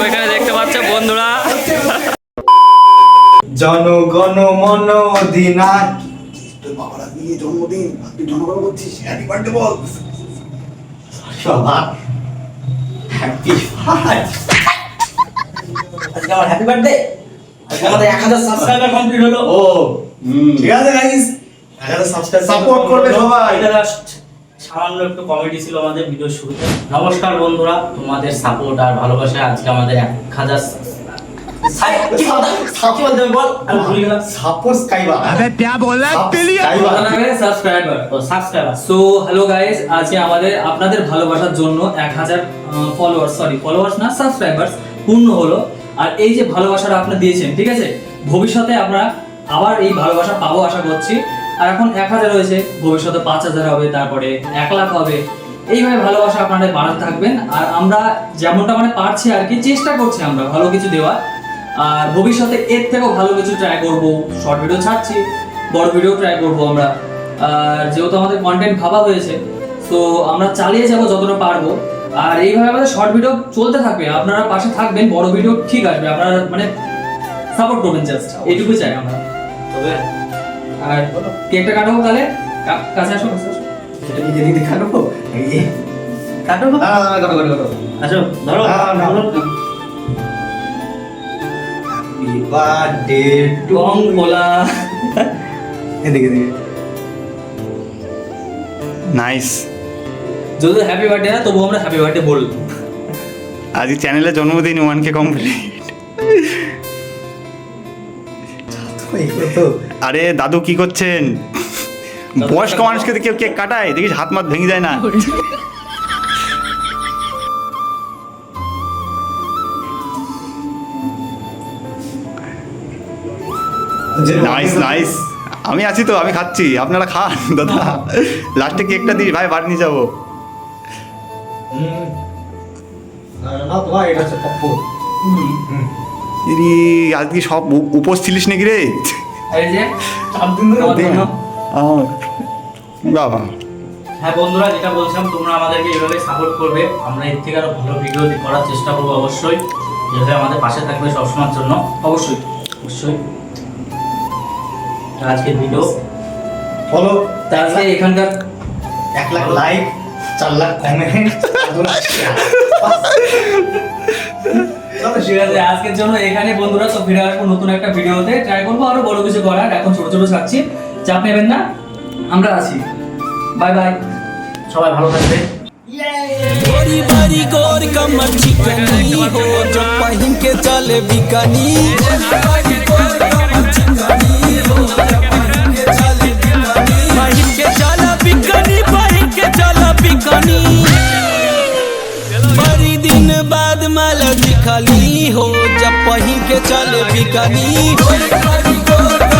ওইখানে দেখতে পাচ্ছ বন্ধুরা। জনগণ মন অধিনায়ক তোর বাবার আজকে জন্মদিন তুই জনগণ করছিস? হ্যাপি বার্থডে বল। সবার হ্যাপি আজকে আমার হ্যাপি বার্থডে আজকে আমাদের এক হাজার সাবস্ক্রাইবার কমপ্লিট হলো। ও ঠিক আছে গাইস একটা সাবস্ক্রাইব সাপোর্ট করবে সবাই। সামান্য একটু কমেডি ছিল আমাদের ভিডিও শুরুতে। নমস্কার বন্ধুরা তোমাদের সাপোর্ট আর ভালোবাসা আজকে আমাদের এক হাজার আপনাদের ভালোবাসার জন্য এক হাজার ফলোয়ার সরি ফলোয়ার্স না সাবস্ক্রাইবার পূর্ণ হলো। আর এই যে ভালোবাসাটা আপনারা দিয়েছেন ঠিক আছে? ভবিষ্যতে আমরা আবার এই ভালোবাসা পাবো আশা করছি। আর এখন এক হাজার হয়েছে, ভবিষ্যতে পাঁচ হাজার হবে, তারপরে এক লাখ হবে। এইভাবে ভালোবাসা আপনাদের বাড়াতে থাকবেন। আর আমরা যেমনটা মানে পারছি আর কি, চেষ্টা করছি আমরা ভালো কিছু দেওয়ার। আর ভবিষ্যতে এর থেকেও ভালো কিছু ট্রাই করব শর্ট ভিডিও ছাড়ছি, বড় ভিডিও ট্রাই করব আমরা। আর যেহেতু আমাদের কন্টেন্ট ভাবা হয়েছে, তো আমরা চালিয়ে যাব যতটা পারব। আর এইভাবে আমাদের শর্ট ভিডিও চলতে থাকবে। আপনারা পাশে থাকবেন, বড় ভিডিও ঠিক আসবে। আপনারা মানে সাপোর্ট করবেন জাস্ট এইটুকু চাই আমরা। তবে আর কেকটা কাটাবো তাহলে? কাছে আসো কাছে আসো। এটা কি যদি দেখাবো এই কাটো। না না না করো করো আসো ধরো। না, না। বার্থডে টং বলা। এদিকে এদিকে। নাইস যদি হ্যাপি বার্থডে না তবু আমরা হ্যাপি বার্থডে বলব। আজকে চ্যানেলে জন্মদিন ওয়ান কে কমপ্লিট আরে দাদু কি করছেন? বয়স্ক মানুষকে কেউ কেক কাটায় দেখিস হাত মাত ভেঙে যায় না। নাইস নাইস আমি আছি তো আমি খাচ্ছি আপনারা খান দাদা। লাস্টে কেকটা দিস ভাই বাড়ি নিয়ে যাব। হুম। না না, তোমার এটা হচ্ছে পপ্পু। ইরি আজকে সব উপোস ছিলিস নাকি রে? বাবা। হ্যাঁ বন্ধুরা যেটা বলছিলাম তোমরা আমাদেরকে এইভাবে সাপোর্ট করবে। আমরা এর থেকে আরও ভালো ভিডিও করার চেষ্টা করব অবশ্যই। যেভাবে আমাদের পাশে থাকবে সবসময়ের জন্য। অবশ্যই। অবশ্যই। আজকের ভিডিও ফলো তাহলে এখানকার এক লাখ লাইক চার লাখ কমেন্ট দু লাখ share। চলো ঠিক আছে আজকের জন্য এখানে বন্ধুরা তো ফিরে আসবো নতুন একটা ভিডিওতে ট্রাই করবো আরো বড় কিছু করার এখন ছোট ছোট ছাড়ছি চাপ নেবেন না আমরা আছি বাই বাই সবাই ভালো থাকবে गोरी बारी गोर कमर चिकनी हो जो पहिन के चले बिकनी पहिन माल